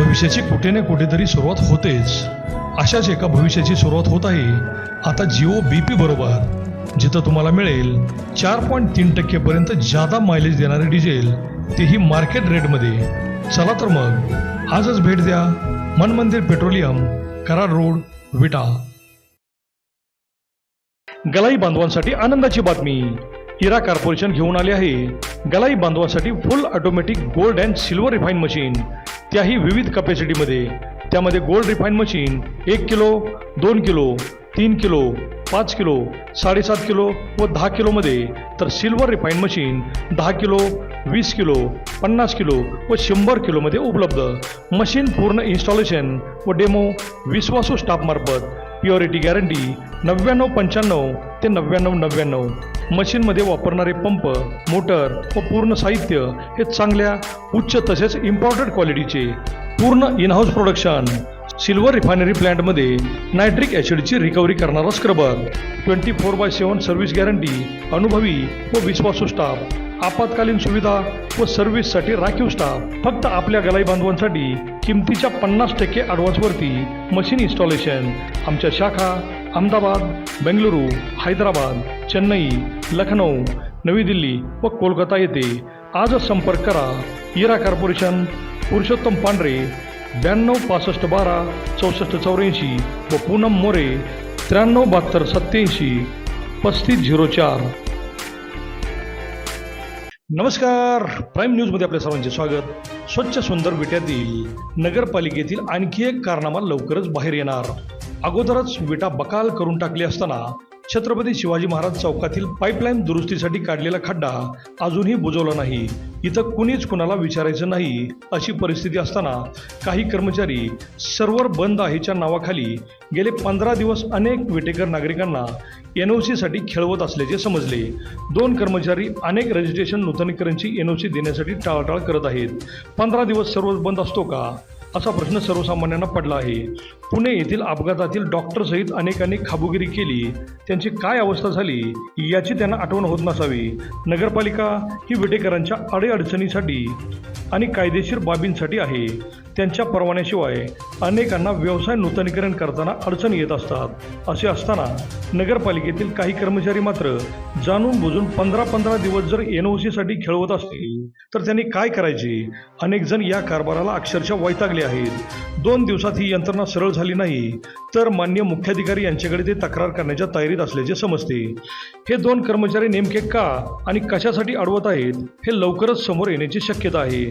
भविष्याची कुठे ना कुठेतरी सुरुवात होतेच. अशाच एका भविष्याची सुरुवात होत आहे. आता जिओ बी पी बरोबर. जिथं तुम्हाला मिळेल चार पॉईंट तीन टक्केपर्यंत जादा मायलेज देणारे डिझेल तेही मार्केट रेटमध्ये चला तर मग आजच भेट द्या. Manmandir petroleum Karad road Vita. गलाई बांधवांसाठी आनंदाची बातमी. इरा कॉर्पोरेशन घेऊन आले आहे. गलाई बांधवांसाठी full automatic gold and silver refine machine त्याही विविध कपॅसिटीमध्ये त्यामध्ये गोल्ड रिफाईन मशीन एक किलो दोन किलो तीन किलो पाच किलो साडेसात किलो व दहा किलोमध्ये तर सिल्वर रिफाईन मशीन दहा किलो वीस किलो पन्नास किलो व शंभर किलोमध्ये उपलब्ध. मशीन पूर्ण इन्स्टॉलेशन व डेमो विश्वासू स्टाफमार्फत प्युअरिटी गॅरंटी नव्याण्णव पंच्याण्णव ते नव्याण्णव नव्याण्णव. मशीनमध्ये वापरणारे पंप मोटर व पूर्ण साहित्य हे चांगल्या उच्च तसेच इम्पॉर्टंट क्वालिटीचे पूर्ण in house production silver refinery प्लॅन्टमध्ये nitric ॲसिडची रिकव्हरी करणारा scrubber twenty four by seven service guarantee अनुभवी व विश्वासू स्टाफ आपत्कालीन सुविधा व सर्व्हिससाठी राखीव स्टाफ फक्त आपल्या गलाई बांधवांसाठी किमतीच्या पन्नास टक्के ॲडव्हान्सवरती मशीन इन्स्टॉलेशन आमच्या शाखा अहमदाबाद बेंगलुरू हैदराबाद चेन्नई लखनौ नवी दिल्ली व कोलकाता येथे. आजच संपर्क करा. इरा कॉर्पोरेशन पुरुषोत्तम पांढरे ब्याण्णव पासष्ट बारा चौसष्ट चौऱ्याऐंशी व पूनम मोरे त्र्याण्णव बहात्तर सत्याऐंशी पस्तीस झिरो चार. नमस्कार. प्राईम न्यूजमध्ये आपल्या सर्वांचे स्वागत. स्वच्छ सुंदर विट्यातील नगरपालिकेतील आणखी एक कारनामा लवकरच बाहेर येणार. अगोदरच विटा बकाल करून टाकली असताना छत्रपती शिवाजी महाराज चौकातील पाईपलाईन दुरुस्तीसाठी काढलेला खड्डा अजूनही बुजवला नाही. इथं कुणीच कुणाला विचारायचं नाही. अशी परिस्थिती असताना काही कर्मचारी सर्व्हर बंद आहेच्या नावाखाली गेले पंधरा दिवस अनेक विटेकर नागरिकांना एन ओ सीसाठी खेळवत असल्याचे समजले. दोन कर्मचारी अनेक रजिस्ट्रेशन नूतनीकरणची एन ओ सी देण्यासाठी टाळाटाळ करत आहेत. पंधरा दिवस सर्व्हर बंद असतो का? असा प्रश्न सर्वसामान्यांना पडला आहे. पुणे येथील अपघातातील डॉक्टरसहित अनेकांनी खाबुगिरी केली. त्यांची काय अवस्था झाली याची त्यांना आठवण होत नसावी. नगरपालिका ही विटेकरांच्या अडीअडचणीसाठी आणि कायदेशीर बाबींसाठी आहे. त्यांच्या परवान्याशिवाय अनेकांना व्यवसाय नूतनीकरण करताना अडचणी येत असतात. असे असताना नगरपालिकेतील काही कर्मचारी मात्र जाणून बुजून पंधरा पंधरा दिवस जर एन ओ सीसाठी खेळवत असतील तर त्यांनी काय करायचे? अनेक जण या कारभाराला अक्षरशः वैतागले आहेत. दोन दिवसात ही यंत्रणा सरळ झाली नाही तर मान्य मुख्याधिकारी यांच्याकडे ते तक्रार करण्याच्या तयारीत असल्याचे समजते. हे दोन कर्मचारी नेमके का आणि कशासाठी अडवत आहेत हे लवकरच समोर येण्याची शक्यता आहे.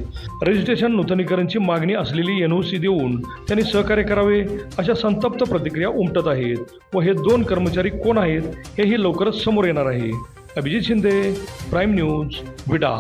रजिस्ट्रेशन नूतनीकरणची मागणी असलेली एन ओ सी देऊन त्यांनी सहकार्य करावे अशा संतप्त प्रतिक्रिया उमटत आहेत. व हे दोन कर्मचारी कोण आहेत हेही लवकरच समोर येणार आहे. अभिजित शिंदे प्राईम न्यूज विडा.